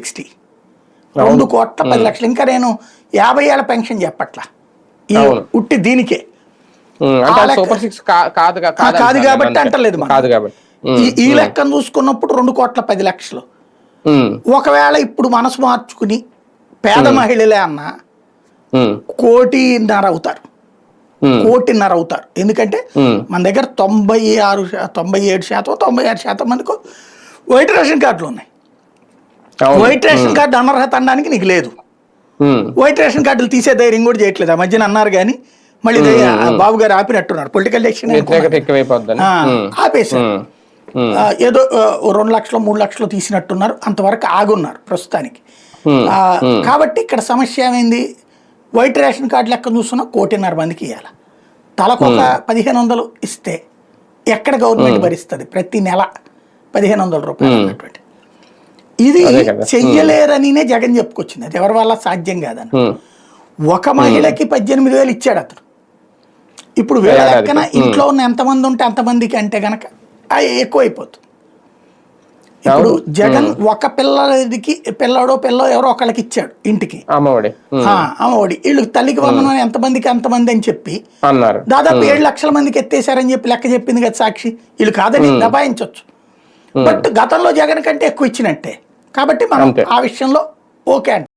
Sixty రెండు కోట్ల పది లక్షలు. ఇంకా నేను యాభై ఏళ్ళ పెన్షన్ చెప్పట్లా. ఈ. ఉట్టి దీనికే. కాదు కాబట్టి. అంటలేదు ఈ లెక్కను చూసుకున్నప్పుడు రెండు కోట్ల పది లక్షలు. ఒకవేళ ఇప్పుడు మనసు మార్చుకుని పేద మహిళలే అన్న కోటిన్నర అవుతారు. కోటిన్నర అవుతారు. ఎందుకంటే మన దగ్గర తొంభై ఆరు తొంభై ఏడు శాతం తొంభై ఆరు శాతం మందికి వైట్ రేషన్ కార్డులు ఉన్నాయి. వైట్ రేషన్ కార్డు అనర్హత అనడానికి నీకు లేదు. వైట్ రేషన్ కార్డులు తీసే ధైర్యం కూడా చేయట్లేదు. ఆ మధ్యన అన్నారు కానీ మళ్ళీ బాబు గారు ఆపినట్టున్నారు. పొలిటికల్ డెసిషన్ వ్యతిరేకత ఎక్కువైపోద్దని. ఉమ్, ఆపేశారు. ఉమ్, ఉమ్, ఆ, ఏదో రెండు లక్షలు మూడు లక్షలు తీసినట్టున్నారు. అంతవరకు ఆగున్నారు ప్రస్తుతానికి. కాబట్టి ఇక్కడ సమస్య ఏమైంది? వైట్ రేషన్ కార్డు లెక్క చూస్తున్నా కోటిన్నర మందికి ఇవ్వాలి తలకు ఒక పదిహేను వందలు ఇస్తే ఎక్కడ గవర్నమెంట్ భరిస్తుంది? ప్రతి నెల పదిహేను వందల రూపాయలు అన్నటువంటి ఇది. చెయ్యలేరనినే జగన్ చెప్పుకొచ్చింది. అది ఎవరి వల్ల సాధ్యం కాదని ఒక మహిళకి పద్దెనిమిది వేలు ఇచ్చాడు అతను. ఇప్పుడు వీళ్ళ. లెక్కన ఇంట్లో ఉన్న ఎంతమంది ఉంటే అంతమందికి అంటే గనక అది ఎక్కువైపోతుంది. ఇప్పుడు. జగన్ ఒక పిల్లడికి పిల్లడో పిల్ల ఎవరో ఒకళ్ళకి ఇచ్చాడు ఇంటికి. అమ్మఒడి. అమ్మఒడి. వీళ్ళు తల్లికి వందనం ఎంతమందికి ఎంతమంది అని చెప్పి అన్నారు. దాదాపు ఏడు లక్షల మందికి ఎత్తేసారని చెప్పి లెక్క చెప్పింది కదా సాక్షి. వీళ్ళు కాదని దబాయించవచ్చు బట్ గతంలో జగన్ కంటే ఎక్కువ ఇచ్చినట్టే. కాబట్టి మనం. ఆ విషయంలో ఓకే